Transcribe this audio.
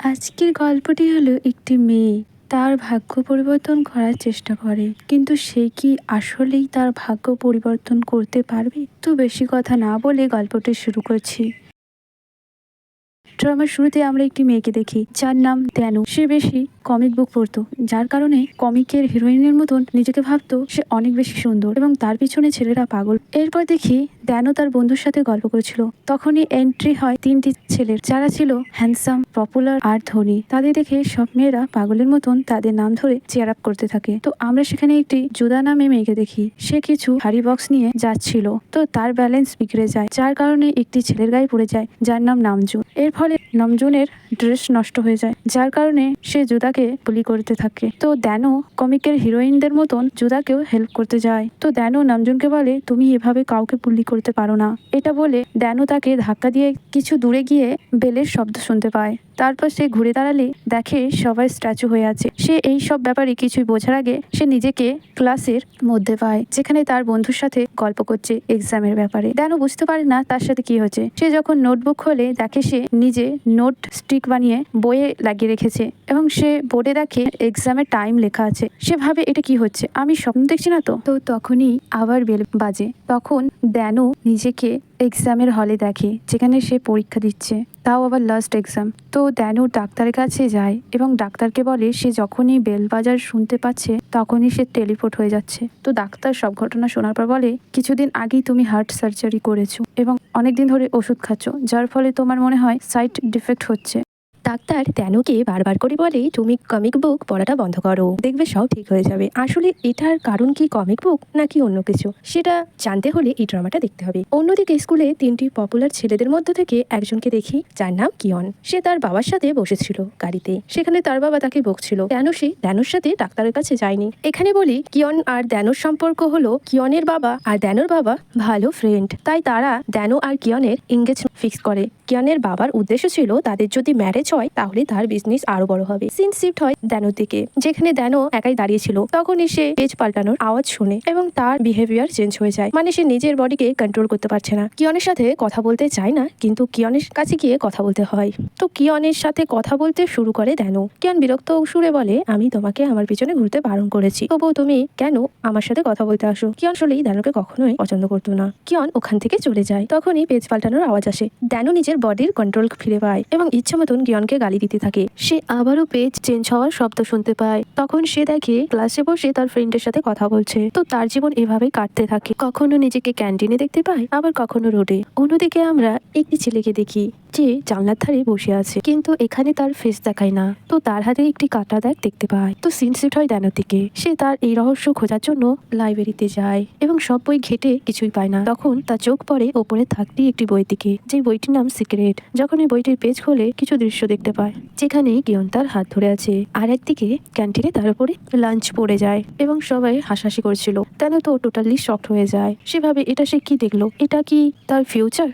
আজকের গল্পটি হলো একটি মেয়ে তার ভাগ্য পরিবর্তন করার চেষ্টা করে। কিন্তু সে কি আসলেই তার ভাগ্য পরিবর্তন করতে পারবে? তো বেশি কথা না বলে গল্পটি শুরু করছি। ড্রামার শুরুতে আমরা একটি মেয়েকে দেখি, যার নাম দেনু সে বেশি কমিক বুক পড়তো, যার কারণে কমিকের হিরোইনের মতন নিজেকে ভাবতো সে অনেক বেশি সুন্দর এবং তার পিছনে ছেলেরা পাগল। এরপর দেখি দেনু তার বন্ধুর সাথে গল্প করেছিল। তখনই এন্ট্রি হয় তিনটি ছেলের। যারা ছিল হ্যান্ডসাম, পপুলার আর ধনী। তাদের দেখে সব মেয়েরা পাগলের মতন তাদের নাম ধরে চেয়ার আপ করতে থাকে। তো আমরা সেখানে একটি জুদা নামে মেয়েকে দেখি। সে কিছু হারি বক্স নিয়ে যাচ্ছিল। তো তার ব্যালেন্স বিগড়ে যায়। যার কারণে একটি ছেলের গায়ে পড়ে যায়, যার নাম নামজুন। এর ফলে নামজুনের ড্রেস নষ্ট হয়ে যায়, যার কারণে সে জুদাকে বুলি করতে থাকে। তো দেনো কমিকের হিরোইনদের মতন জুদাকেও হেল্প করতে যায়। তো দেনো নামজুনকে বলে, তুমি এভাবে কাউকে বুলি করতে পারো না। এটা বলে দেনো তাকে ধাক্কা দিয়ে কিছু দূরে গিয়ে বেলের শব্দ শুনতে পায়। তারপর সে ঘুরে দাঁড়ালে দেখে সবাই স্ট্যাচু হয়ে আছে। সে এই সব ব্যাপারে কিছুই বোঝার আগে সে নিজেকে ক্লাসের মধ্যে পায়, যেখানে তার বন্ধুর সাথে গল্প করছে এক্সামের ব্যাপারে। দেনও বুঝতে পারে না তার সাথে কি হচ্ছে। সে যখন নোটবুক খোলে, দেখে সে নিজে নোট স্টিক বানিয়ে বইয়ে লাগিয়ে রেখেছে এবং সে বোর্ডে দেখে এক্সামের টাইম লেখা আছে। সে ভাবে, এটা কি হচ্ছে? আমি স্বপ্ন দেখছি না তো? তো তখনই আবার বেল বাজে। তখন দেনও নিজেকে এক্সামের হলে দেখে, যেখানে সে পরীক্ষা দিচ্ছে। তাও আবার লাস্ট এক্সাম তো দেনু ডাক্তারের কাছে যায় এবং ডাক্তারকে বলে, সে যখনই বেল বাজার শুনতে পাচ্ছে, তখনই সে টেলিপোর্ট হয়ে যাচ্ছে। তো ডাক্তার সব ঘটনা শোনার পর বলে, কিছুদিন আগেই তুমি হার্ট সার্জারি করেছ এবং অনেকদিন ধরে ওষুধ খাচ্ছ, যার ফলে তোমার মনে হয় সাইট ডিফেক্ট হচ্ছে। ডাক্তার তেনুকে বারবার করে বলে, তুমি কমিক বুক পড়াটা বন্ধ করো। দেখবে সব ঠিক হয়ে যাবে। আসলে এটার কারণ কি কমিক বুক নাকি অন্য কিছু? সেটা জানতে হলে এই ড্রামাটা দেখতে হবে। অন্যদিকে স্কুলে তিনটি পপুলার ছেলেদের মধ্য থেকে একজনকে দেখি, যার নাম কিয়ন। সে তার বাবার সাথে বসেছিল গাড়িতে। সেখানে তার বাবা তাকে বকছিল। কেন সে দ্যানোর সাথে ডাক্তারের কাছে যায়নি। এখানে বলি, কিয়ন আর দ্যানোর সম্পর্ক হলো কিয়নের বাবা আর দ্যানোর বাবা ভালো ফ্রেন্ড তাই তারা দ্যানো আর কিয়নের এঙ্গেজ ফিক্স করে। কিয়নের বাবার উদ্দেশ্য ছিল তাদের যদি ম্যারেজ হয় তাহলে তার বিজনেস আরও বড় হবে। সিন শিফট হয় দ্যানোর দিকে। যেখানে দ্যানো একাই দাঁড়িয়ে ছিল, তখনই সে পেজ পাল্টানোর আওয়াজ শুনে এবং তার বিহেভিয়ার চেঞ্জ হয়ে যায়। মানে সে নিজের বডিকে কন্ট্রোল করতে পারছে না। কিয়নের সাথে কথা বলতে চায় না, কিন্তু কিয়নের কাছে গিয়ে কথা বলতে হয়। তো কিয়নের সাথে কথা বলতে শুরু করে দ্যানো কিয়ন বিরক্ত সুরে বলে, আমি তোমাকে আমার পিছনে ঘুরতে বারণ করেছি। তবুও তুমি কেন আমার সাথে কথা বলতে আসো? কিয়ন আসলেই দ্যানোকে কখনোই পছন্দ করতো না। কিয়ন ওখান থেকে চলে যায়। তখনই পেজ পাল্টানোর আওয়াজ আসে। দ্যানো নিজের বডির কন্ট্রোল ফিরে পায় এবং ইচ্ছা মতন কিয়নকে গালি দিতে থাকে। সে আবারও পেজ চেঞ্জ হওয়ার শব্দ শুনতে পায়। তখন সে দেখে ক্লাসে বসে তার ফ্রেন্ডের সাথে কথা বলছে। তো তার জীবন এভাবে কাটতে থাকে। কখনো নিজেকে ক্যান্টিনে দেখতে পায়, আবার কখনো রোডে অন্যদিকে আমরা একটি ছেলেকে দেখি। যে জানলার ধারে বসে আছে, কিন্তু এখানে তার ফেস দেখায় না। তো তার হাতে একটি কাটা দাগ দেখতে পায়। তো সিন সেট হয় দেনার দিকে। সে তার এই রহস্য খোঁজার জন্য লাইব্রেরিতে যায় এবং সব বই ঘেটে কিছুই পায় না। তখন তার চোখ পড়ে ওপরে থাকতি একটি বই দিকে। যে বইটির নাম সিক্রেট যখন এই বইটির পেজ খোলে, কিছু দৃশ্য দেখতে পায়। যেখানে কিয়ন তার হাত ধরে আছে। আর একদিকে ক্যান্টিনে তার উপরে লাঞ্চ পড়ে যায় এবং সবাই হাসাহাসি করছিল। তেন তো টোটালি শক্ট হয়ে যায়। সেভাবে এটা সে কি দেখল? এটা কি তার ফিউচার